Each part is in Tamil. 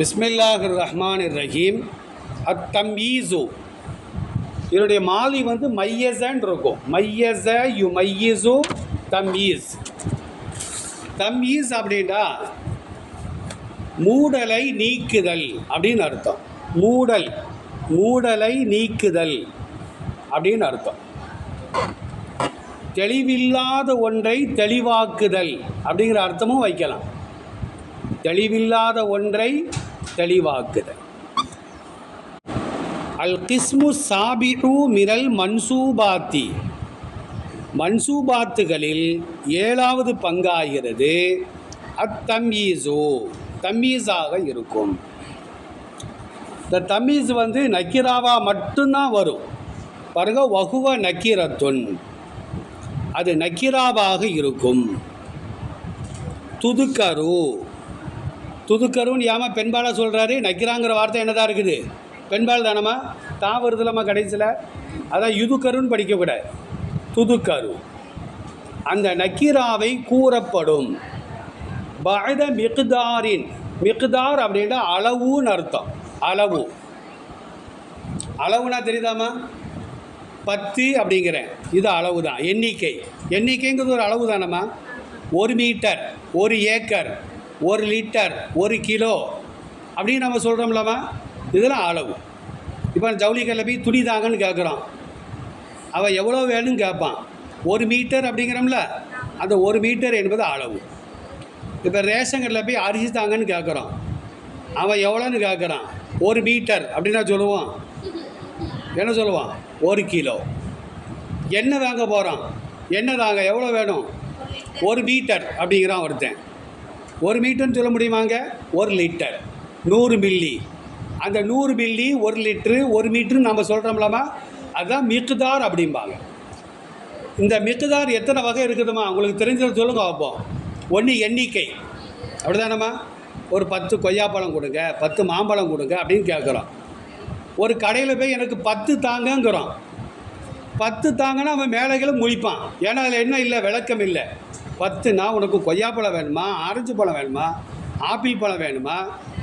பிஸ்மில்லாஹ் ரஹ்மான் ரஹீம் அத் தம்யீசு இதனுடைய மாலி வந்து மையசன் இருக்கும் மையச யு மையசு தம் ஈஸ் அப்படின்னா மூடலை நீக்குதல் அப்படின்னு அர்த்தம். மூடல் மூடலை நீக்குதல் அப்படின்னு அர்த்தம். தெளிவில்லாத ஒன்றை தெளிவாக்குதல் அப்படிங்கிற அர்த்தமும் வைக்கலாம். தெளிவில்லாத ஒன்றை தெளிவாக்குது. அல் கிஸ்மு சாபிஹு மினல் மன்சூபாத்தி. மன்சூபாத்துகளில் ஏழாவது பங்காகிறது அத்தம்யீசு தம்மீஸாக இருக்கும். இந்த தம்மீஸ் வந்து நக்கிராவா மட்டும்தான் வரும். பாருங்க வகுவ நக்கிரத்துன். அது நக்கிராவாக இருக்கும். துதுக்கரு. துதுக்கருன்னு ஏமா பெண்பால சொல்கிறாரு நக்கிராங்கிற வார்த்தை என்னதான் இருக்குது? பெண்பால் தானம்மா? தான் வருதுலம்மா கடைசியில். அதான் யுதுக்கருன்னு படிக்கக்கூடாது துதுக்கரு. அந்த நக்கிராவை கூறப்படும். பத மிகுதாரின். மிகுதார் அப்படின்னா அளவுன்னு அர்த்தம். அளவு. அளவுனா தெரியுதாம்மா? பத்து அப்படிங்கிறேன். இது அளவு தான் எண்ணிக்கை. எண்ணிக்கைங்கிறது ஒரு அளவு தானம்மா ஒரு மீட்டர். ஒரு ஏக்கர். ஒரு லிட்டர் ஒரு கிலோ அப்படின்னு நம்ம சொல்கிறோம்லாமா இதெல்லாம் அளவு. இப்போ ஜவுளி கடையில் போய் துணி தாங்கன்னு கேட்குறோம் அவன் எவ்வளோ வேணும்னு கேட்பான். ஒரு மீட்டர் அப்படிங்கிறோம்ல அந்த ஒரு மீட்டர் என்பது அளவு. இப்போ ரேஷன் கடையில் போய் அரிசி தாங்கன்னு கேட்குறோம் அவன் எவ்வளோன்னு கேட்குறான் ஒரு மீட்டர் அப்படின்னா சொல்லுவான். என்ன சொல்லுவான்? ஒரு கிலோ. எண்ணெய் வாங்க போகிறான் எண்ணெய் தாங்க? எவ்வளோ வேணும்? ஒரு மீட்டர் அப்படிங்கிறான் ஒருத்தன். ஒரு மீட்டர்னு சொல்ல முடியுமாங்க? ஒரு லிட்டர். நூறு மில்லி. அந்த நூறு மில்லி ஒரு லிட்ரு ஒரு மீட்ரு நம்ம சொல்கிறோம்லாமா அதுதான் மிக்குதார் அப்படிம்பாங்க. இந்த மிக்குதார் எத்தனை வகை இருக்குதுமா உங்களுக்கு தெரிஞ்சதை சொல்லுங்க பார்ப்போம். ஒன்று எண்ணிக்கை. அப்படிதானம்மா? ஒரு பத்து கொய்யாப்பழம் கொடுங்க பத்து மாம்பழம் கொடுங்க அப்படின்னு கேட்குறோம். ஒரு கடையில் போய் எனக்கு பத்து தாங்கங்கிறோம். பத்து தாங்கன்னா அவன் மேலைகளை முழிப்பான். ஏன்னா அதில் என்ன இல்லை? விளக்கம் இல்லை. பத்துனா உனக்கு கொய்யாப்பழம் வேணுமா? ஆரஞ்சு பழம் வேணுமா? ஆப்பிள் பழம் வேணுமா?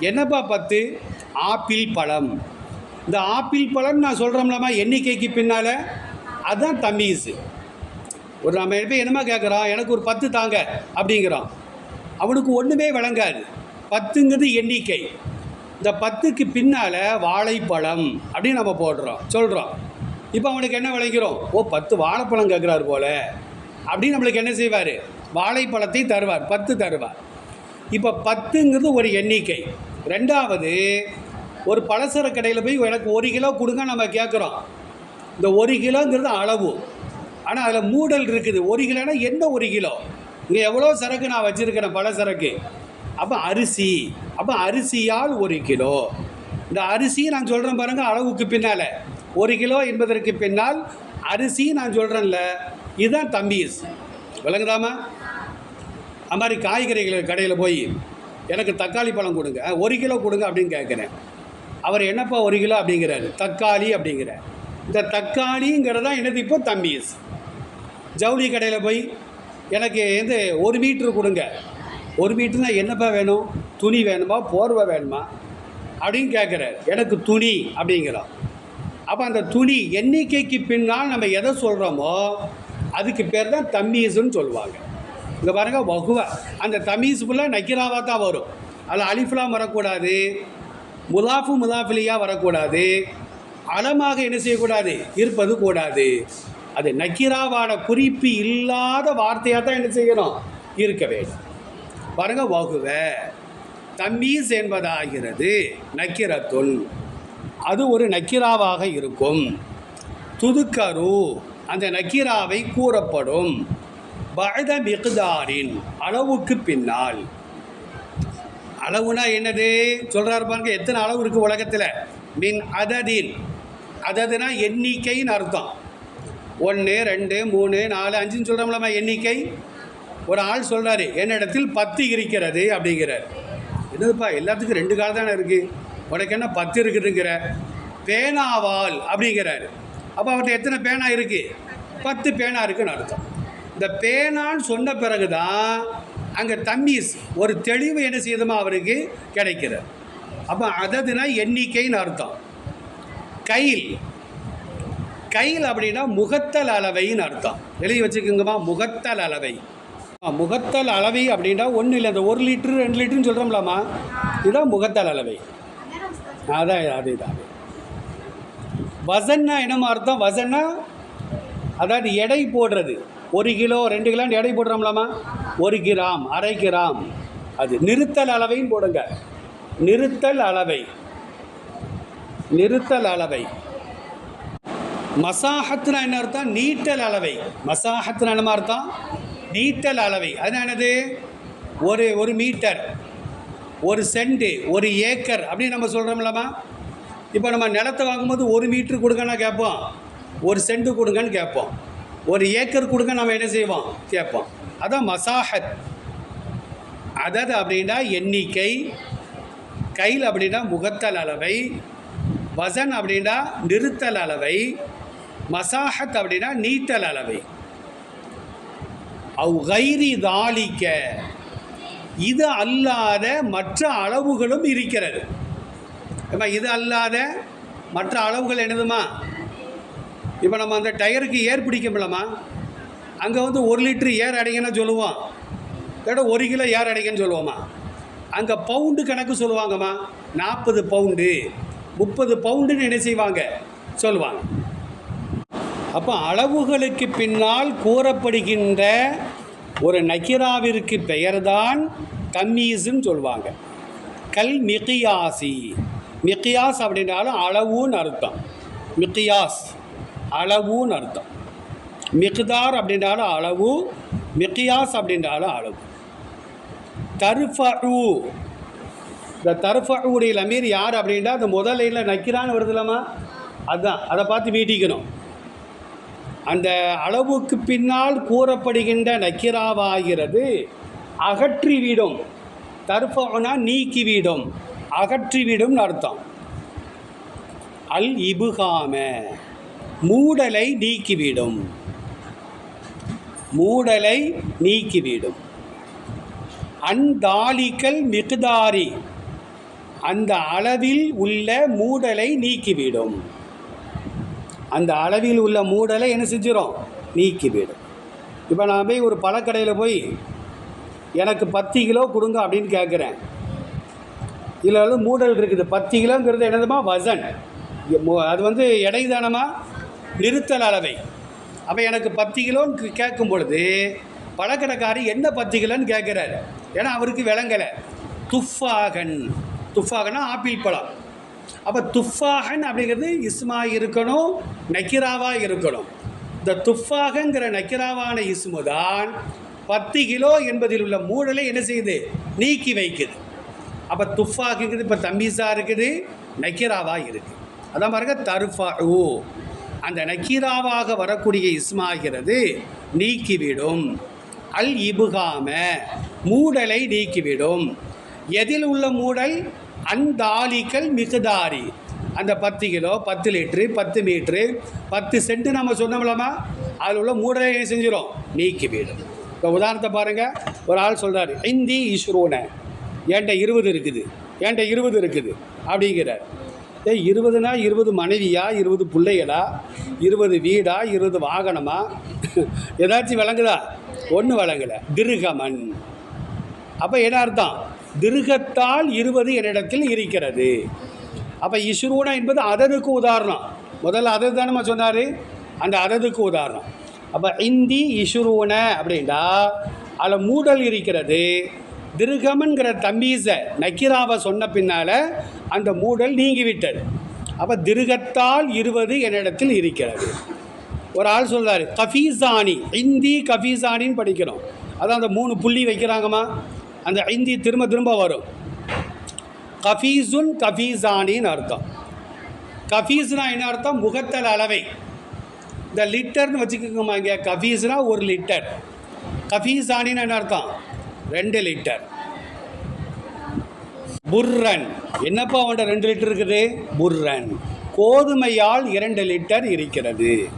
என்னப்பா பத்து? ஆப்பிள் பழம். இந்த ஆப்பிள் பழம் நான் சொல்கிறோம்லாமா எண்ணிக்கைக்கு பின்னால். அதுதான் தம்மீஸு ஒரு நம்ம போய் என்னமா கேட்குறோம் எனக்கு ஒரு பத்து தாங்க அப்படிங்கிறோம் அவனுக்கு ஒன்றுமே விளங்காது. பத்துங்கிறது எண்ணிக்கை. இந்த பத்துக்கு பின்னால் வாழைப்பழம் அப்படின்னு நம்ம போடுறோம் சொல்கிறோம் இப்போ அவனுக்கு என்ன விளைக்கிறோம் ஓ பத்து வாழைப்பழம் கேட்குறாரு போல. அப்படின்னு நம்மளுக்கு என்ன செய்வார்? வாழைப்பழத்தை தருவார். பத்து தருவார். இப்போ பத்துங்கிறது ஒரு எண்ணிக்கை. ரெண்டாவது ஒரு பலசர கடையில் போய் எனக்கு ஒரு கிலோ கொடுங்க நம்ம கேட்குறோம் இந்த ஒரு கிலோங்கிறது அளவு. ஆனால் அதில் மூடல் இருக்குது. ஒரு கிலோனா என்ன ஒரு கிலோ? இங்கே எவ்வளோ சரக்கு நான் வச்சுருக்கிறேன் பல சரக்கு அப்போ அரிசி. அப்போ அரிசியால் ஒரு கிலோ. இந்த அரிசி நான் சொல்கிறேன் பாருங்கள் அளவுக்கு பின்னால். ஒரு கிலோ என்பதற்கு பின்னால் அரிசி நான் சொல்கிறேன்ல இதுதான் தம்பீஸ் விளங்குதாமா அது மாதிரி காய்கறிகள் கடையில் போய் எனக்கு தக்காளி பழம் கொடுங்க. ஒரு கிலோ கொடுங்க அப்படின்னு கேட்குறேன். அவர் என்னப்பா ஒரு கிலோ அப்படிங்கிறாரு. தக்காளி அப்படிங்கிறார். இந்த தக்காளிங்கிறது தான் என்னது இப்போ தம்பீஸ் ஜவுளி கடையில் போய் எனக்கு வந்து ஒரு மீட்ரு கொடுங்க. ஒரு மீட்ருனா என்னப்பா வேணும்? துணி வேணுமா? போர்வை வேணுமா? அப்படின்னு கேட்குறாரு. எனக்கு துணி அப்படிங்கிறோம் அப்போ அந்த துணி எண்ணிக்கைக்கு பின்னால் நம்ம எதை சொல்கிறோமோ அதுக்கு பேர் தான் தம்மீஸுன்னு சொல்லுவாங்க. இங்கே பாருங்கள் வகுவை. அந்த தமீஸ் ஃபுல்லாக நக்கிராவாக தான் வரும். அதில் அலிஃபுலாம் வரக்கூடாது. முலாஃபு முலாஃபிலியாக வரக்கூடாது. அலமாக என்ன செய்யக்கூடாது? இருப்பது கூடாது. அது நக்கிராவான குறிப்பு இல்லாத வார்த்தையாக தான் என்ன செய்யணும்? இருக்க வேண்டும். பாருங்கள் வகுவ. தம்மீஸ் என்பதாகிறது நக்கிரத்துள். அது ஒரு நக்கிராவாக இருக்கும். துதுக்கரு. அந்த நக்கீராவை கூறப்படும். பகத மிகுதாரின் அளவுக்கு பின்னால். அளவுனா என்னது? சொல்கிறார் பாருங்க எத்தனை அளவு இருக்குது உலகத்தில்? மின் அததின். அததுனா எண்ணிக்கைன்னு அர்த்தம். ஒன்று ரெண்டு மூணு நாலு அஞ்சுன்னு சொல்கிறோம்லம்மா எண்ணிக்கை. ஒரு ஆள் சொல்கிறாரு என்னிடத்தில் பத்து இருக்கிறது அப்படிங்கிறார். என்னதுப்பா எல்லாத்துக்கும் ரெண்டு கால் தானே இருக்குது உனக்கு என்ன பத்து இருக்குதுங்கிற? பேனாவால் அப்படிங்கிறாரு. அப்போ அவர்கிட்ட எத்தனை பேனா இருக்குது பத்து பேனா இருக்குன்னு அர்த்தம். இந்த பேனான்னு சொன்ன பிறகு தான் அங்கே தம்மீஸ் ஒரு தெளிவு என்ன செய்யுதுமா அவருக்கு? கிடைக்கிறது. அப்போ அததுனா எண்ணிக்கைன்னு அர்த்தம். கையில். கையில் அப்படின்னா முகத்தல் அளவைன்னு அர்த்தம். எழுதி வச்சுக்கோங்கம்மா முகத்தல் அளவை. முகத்தல் அளவை அப்படின்னா ஒன்றும் இல்லை இந்த ஒரு லிட்டரு ரெண்டு லிட்டருன்னு சொல்கிறோம்லாமா இதுதான் முகத்தல் அளவை. அதான் அதே. தான் வசன்னா என்னமா அர்த்தம்? வசன்னா அதாவது எடை போடுறது. ஒரு கிலோ ரெண்டு கிலோ எடை போடுறோம்லாமா? ஒரு கிராம் அரை கிராம். அது நிறுத்தல் அளவையும் போடுங்க. நிறுத்தல் அளவை. நிறுத்தல் அளவை. மசாஹத்துனா என்ன அர்த்தம்? நீட்டல் அளவை. மசாஹத்துனா என்ன அர்த்தம்? நீட்டல் அளவை. அது என்னது? ஒரு ஒரு மீட்டர். ஒரு சென்ட் ஒரு ஏக்கர். அப்படின்னு நம்ம சொல்கிறோம்லாமா இப்போ நம்ம நிலத்தை வாங்கும்போது ஒரு மீட்ரு கொடுங்கன்னா கேட்போம். ஒரு சென்ட் கொடுங்கன்னு கேட்போம். ஒரு ஏக்கர் கொடுங்க நம்ம என்ன செய்வோம்? கேட்போம். அதான் மசாஹத். அதாவது அப்படின்னா எண்ணிக்கை கைல் அப்படின்னா முகத்தல் அளவை வசன் அப்படின்னா நிறுத்தல் அளவை மசாஹத் அப்படின்னா நீட்டல் அளவை. அவ் கைரி தாளிக்க இது அல்லாத மற்ற அளவுகளும் இருக்கிறது. ஏம்மா இது அல்லாத மற்ற அளவுகள் என்னதுமா? இப்போ நம்ம அந்த டயருக்கு ஏர் பிடிக்கும்லம்மா. அங்கே வந்து ஒரு லிட்டரு ஏர் அடைங்கன்னு சொல்லுவோம். இதோட ஒரு கிலோ ஏர் அடைங்கன்னு சொல்லுவோம்மா. அங்கே பவுண்டு கணக்கு சொல்லுவாங்கம்மா. நாற்பது பவுண்டு முப்பது பவுண்டுன்னு என்ன செய்வாங்க? சொல்லுவாங்க. அப்போ அளவுகளுக்கு பின்னால் கூறப்படுகின்ற ஒரு நக்கிராவிற்கு பெயர்தான் தம்மீஸுன்னு சொல்லுவாங்க. கல் மிகியாசி. மிக்கியாஸ் அப்படின்னாலும் அளவுன்னு அர்த்தம். மிக்கியாஸ் அளவுன்னு அர்த்தம். மிக்தார் அப்படின்றாலும் அளவு மிக்கியாஸ் அப்படின்றாலும் அளவு. தர்ஃபு இந்த தர்ஃபுடைய லமீர் யார் அப்படின்னா அந்த முதல் லைனில் நக்கிறான்னு வருதுலம்மா அதுதான் அதை பார்த்து மீட்டிக்கணும். அந்த அளவுக்கு பின்னால் கூறப்படுகின்ற நக்கிராவாகிறது அகற்றிவிடும். தர்ஃபனா நீக்கிவிடும். அகற்றிவிடும்னு அர்த்தம். அல் இபுகாம மூடலை நீக்கிவிடும். மூடலை நீக்கிவிடும். அந்தாலிக்கல் மிகுதாரி அந்த அளவில் உள்ள மூடலை நீக்கிவிடும். அந்த அளவில் உள்ள மூடலை என்ன செஞ்சிடும் நீக்கிவிடும். இப்போ நான் போய் ஒரு பழக்கடையில் போய் எனக்கு பத்து கிலோ கொடுங்க அப்படின்னு கேட்குறேன் இதில் வந்து மூடல் இருக்குது. பத்து கிலோங்கிறது என்னதுமா? வசன். அது வந்து இடைதானமா நிறுத்தல் அளவை. அப்போ எனக்கு பத்து கிலோன்னு கேட்கும் பொழுது பழக்கடைக்காரி என்ன பத்து கிலோன்னு கேட்குறாரு. ஏன்னா அவருக்கு விளங்கலை. துஃபாகன். துஃபாகனா ஆப்பிள் பழம். அப்போ துஃபாகன் அப்படிங்கிறது இஸ்மா இருக்கணும் நக்கிராவாக இருக்கணும். இந்த துஃபாகங்கிற நக்கிராவான இஸ்மு தான் பத்து கிலோ என்பதில் உள்ள மூடலை என்ன செய்யுது? நீக்கி வைக்குது. அப்போ துஃபாக்குங்கிறது இப்போ தம்பீஸாக இருக்குது நக்கீராவாக இருக்குது அதான் பாருங்க தருஃபா ஓ அந்த நக்கீராவாக வரக்கூடிய இஸ்மாகிறது நீக்கிவிடும். அல் இபுகாம மூடலை நீக்கிவிடும். எதில் உள்ள மூடல்? அந்தாலிக்கல் மிகுதாரி. அந்த பத்து கிலோ பத்து லிட்ரு பத்து மீட்ரு பத்து சென்ட் நம்ம சொன்னோம்லாமா அதில் உள்ள மூடலை செஞ்சிடும் நீக்கிவிடும். இப்போ உதாரணத்தை பாருங்கள் ஒரு ஆள் சொல்கிறார் ஹிந்தி இஸ்ரோனை. என்கிட்ட இருபது இருக்குது? என்கிட்ட இருபது இருக்குது? அப்படிங்கிறார். ஏ இருபதுனா இருபது மனைவியா? இருபது பிள்ளைகளா? இருபது வீடா? இருபது வாகனமா? ஏதாச்சும் விளங்குதா? ஒன்றும் விளங்கலை. திருகமன். அப்போ என்ன அர்த்தம்? திருகத்தால் இருபது என்னிடத்தில் இருக்கிறது. அப்போ இஸ்ரூனா என்பது அததுக்கு உதாரணம். முதல்ல அதது தானே சொன்னார்? அந்த அததுக்கு உதாரணம். அப்போ இந்தி இஸ்ரூன அப்படின்னா அதில் மூடல் இருக்கிறது. திருகமன்கிற தம்பீசை நக்கிராவை சொன்ன பின்னால் அந்த மூடல் நீங்கிவிட்டது. அப்போ திருகத்தால் இருவது என்னிடத்தில் இருக்கிறது. ஒரு ஆள் சொல்கிறார் கஃபீசானி இந்தி கஃபீசானின்னு படிக்கிறோம். அதான் அந்த மூணு புள்ளி வைக்கிறாங்கம்மா. அந்த இந்தி திரும்ப திரும்ப வரும். கஃபீசுன் கஃபீசானின்னு அர்த்தம். கஃபீஸ்னா என்ன அர்த்தம்? முகத்தல் அளவை. இந்த லிட்டர்னு வச்சுக்கோங்கம்மா இங்கே. கஃபீஸ்னா ஒரு லிட்டர். கஃபீசானின்னு என்ன அர்த்தம்? ரெண்டு லிட்டர் புர்ரன். என்னப்பா அவன்கிட்ட ரெண்டு லிட்டர் இருக்குது? புர்ரன். கோதுமையால் இரண்டு லிட்டர் இருக்கிறது.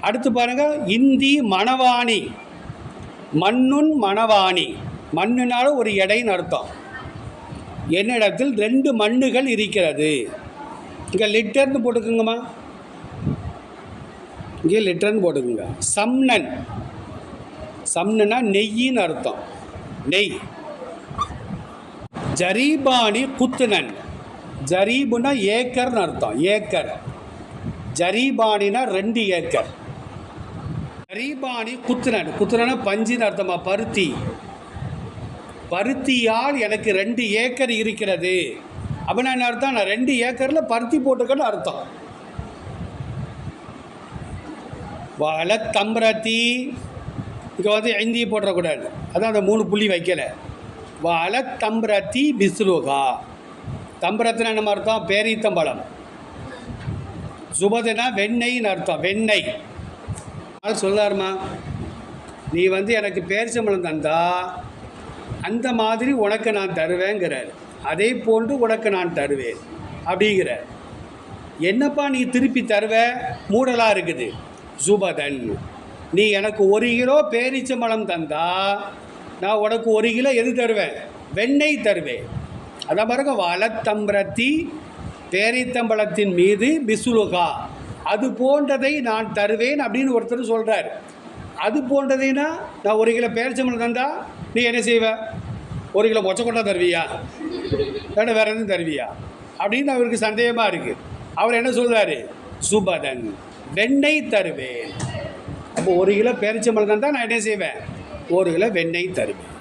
அடுத்து பாருங்க இந்தி மணவாணி. மண்ணுன் மணவாணி. மண்ணுனாலும் ஒரு எடைன்னு அர்த்தம். என்னிடத்தில் ரெண்டு மண்ணுகள் இருக்கிறது. இங்கே லிட்டர்னு போட்டுக்கோங்கம்மா. இங்கே லிட்டர்னு போட்டுக்கோங்க. சம்னன். சம்னுனா நெய்யின்னு அர்த்தம். நெய். ஜரீபானி குத்துனன். ஜரீபுனா ஏக்கர்னு அர்த்தம். ஏக்கர். ஜரீபானினா ரெண்டு ஏக்கர். ஜரீபானி குத்துனன். குத்துனனா பஞ்சின்னு அர்த்தமா? பருத்தி. பருத்தியால் எனக்கு ரெண்டு ஏக்கர் இருக்கிறது. அப்படின்னா என்ன அர்த்தம்? நான் ரெண்டு ஏக்கரில் பருத்தி போட்டுக்கன்னு அர்த்தம். வள தம்பரத்தி இங்கே வந்து ஐந்தியை போட்டுறக்கூடாது அதான் அந்த மூணு புள்ளி வைக்கலை. வள தம்பரத்தி பிஸ்ருகா தம்பரத்தினா என்ன அர்த்தம்? பேரீத்தம்பழம் சுபதுனா வெண்ணெய்னு அர்த்தம். வெண்ணெய். அது சொல்லாருமா? நீ வந்து எனக்கு பேரிச்சம்பழம் தந்தா அந்த மாதிரி உனக்கு நான் தருவேங்கிறார். அதே போன்று உனக்கு நான் தருவேன். அப்படிங்கிறார். என்னப்பா நீ திருப்பி தருவ? மூடலாக இருக்குது. சுபதன். நீ எனக்கு ஒரு கிலோ பேரிச்சம்பழம் தந்தா நான் உனக்கு ஒரு கிலோ எது தருவேன்? வெண்ணெய் தருவேன். அதான் பாருங்க வளத்தம்பரத்தி பேரித்தம்பழத்தின் மீது பிசுலுகா. அது போன்றதை நான் தருவேன் அப்படின்னு ஒருத்தர் சொல்கிறார் அது போன்றதுன்னா நான் ஒரு கிலோ பேரிச்சம்பழம் தந்தா நீ என்ன செய்வ? ஒரு கிலோ மொச்சக்கொண்டா தருவியா? வேணா வேற எதுவும் தருவியா? அப்படின்னு அவருக்கு சந்தேகமாக இருக்குது அவர் என்ன சொல்கிறாரு சுபதன் வெண்ணெய் தருவேன். அப்போ ஒரு கிலோ பேரிச்சம்பழம் தான் நான் என்ன செய்வேன்? ஒரு கிலோ வெண்ணெய் தருவேன்.